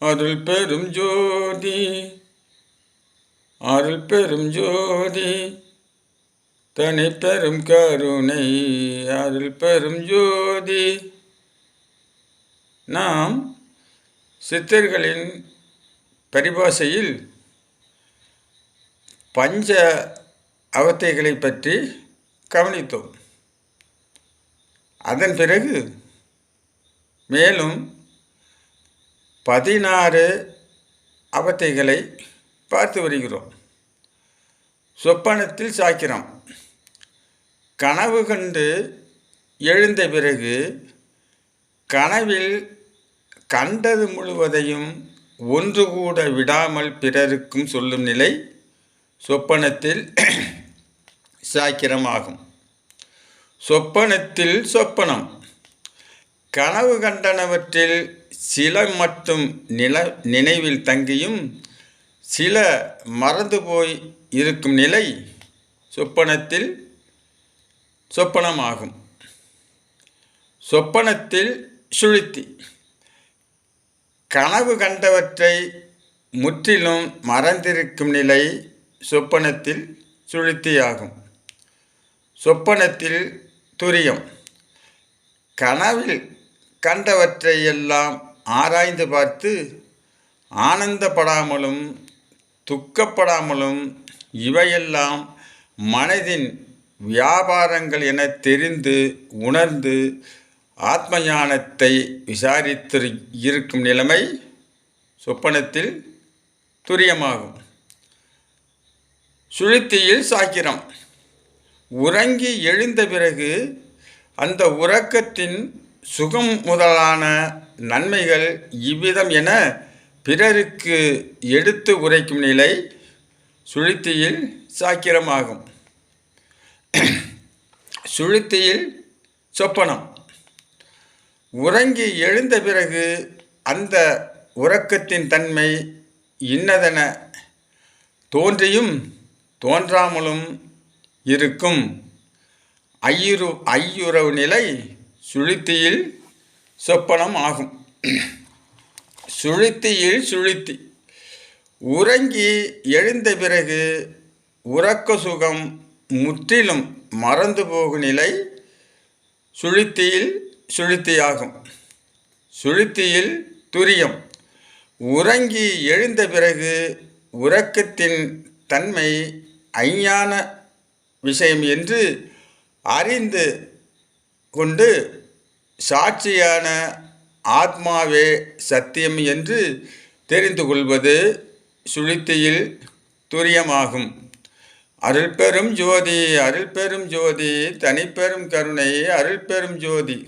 அருள் பெரும் ஜோதி அருள் பெரும் ஜோதி தனி பெரும் கருணை அருள் பெரும் ஜோதி. நாம் சித்தர்களின் பரிபாஷையில் பஞ்ச அவத்தைகளை பற்றி கவனித்தோம். அதன் பிறகு மேலும் பதினாறு அவத்தைகளை பார்த்து வருகிறோம். சொப்பனத்தில் சாக்கிரம். கனவு கண்டு எழுந்த பிறகு கனவில் கண்டது முழுவதையும் ஒன்று கூட விடாமல் பிறருக்கும் சொல்லும் நிலை சொப்பனத்தில் சாக்கிரமாகும். சொப்பனத்தில் சொப்பனம். கனவு கண்டனவற்றில் சில மட்டும் நில நினைவில் தங்கியும் சில மறந்து போய் இருக்கும் நிலை சொப்பனத்தில் சொப்பனமாகும். சொப்பனத்தில் சுழித்தி. கனவு கண்டவற்றை முற்றிலும் மறந்திருக்கும் நிலை சொப்பனத்தில் சுழித்தியாகும். சொப்பனத்தில் துரியம். கனவில் கண்டவற்றையெல்லாம் ஆராய்ந்து பார்த்து ஆனந்தப்படாமலும் துக்கப்படாமலும் இவையெல்லாம் மனதின் வியாபாரங்கள் என தெரிந்து உணர்ந்து ஆத்ம ஞானத்தை விசாரித்து இருக்கும் நிலைமை சொப்பனத்தில் துரியமாகும். சுழித்தியில் சாக்கிரம். உறங்கி எழுந்த பிறகு அந்த உறக்கத்தின் சுகம் முதலான நன்மைகள் இவ்விதம் என பிறருக்கு எடுத்து உரைக்கும் நிலை சுழித்தியில் சாக்கிரமாகும். சுழித்தியில் சொப்பனம். உறங்கி எழுந்த பிறகு அந்த உறக்கத்தின் தன்மை இன்னதென தோன்றியும் தோன்றாமலும் இருக்கும். ஐயுறு ஐயுறவு நிலை சுழித்தியில் சொப்பனம் ஆகும். சுழித்தியில் சுழித்தி. உறங்கி எழுந்த பிறகு உறக்க சுகம் முற்றிலும் மறந்து போகும் நிலை சுழித்தியில் சுழித்தியாகும். சுழித்தியில் துரியம். உறங்கி எழுந்த பிறகு உறக்கத்தின் தன்மை ஐஞான விஷயம் என்று அறிந்து கொண்டு சாட்சியான ஆத்மாவே சத்தியம் என்று தெரிந்து கொள்வது சுழித்தியில் துரியமாகும். அருள் பெரும் ஜோதி அருள் பெரும் ஜோதி தனிப்பெரும் கருணை அருள் பெரும் ஜோதி.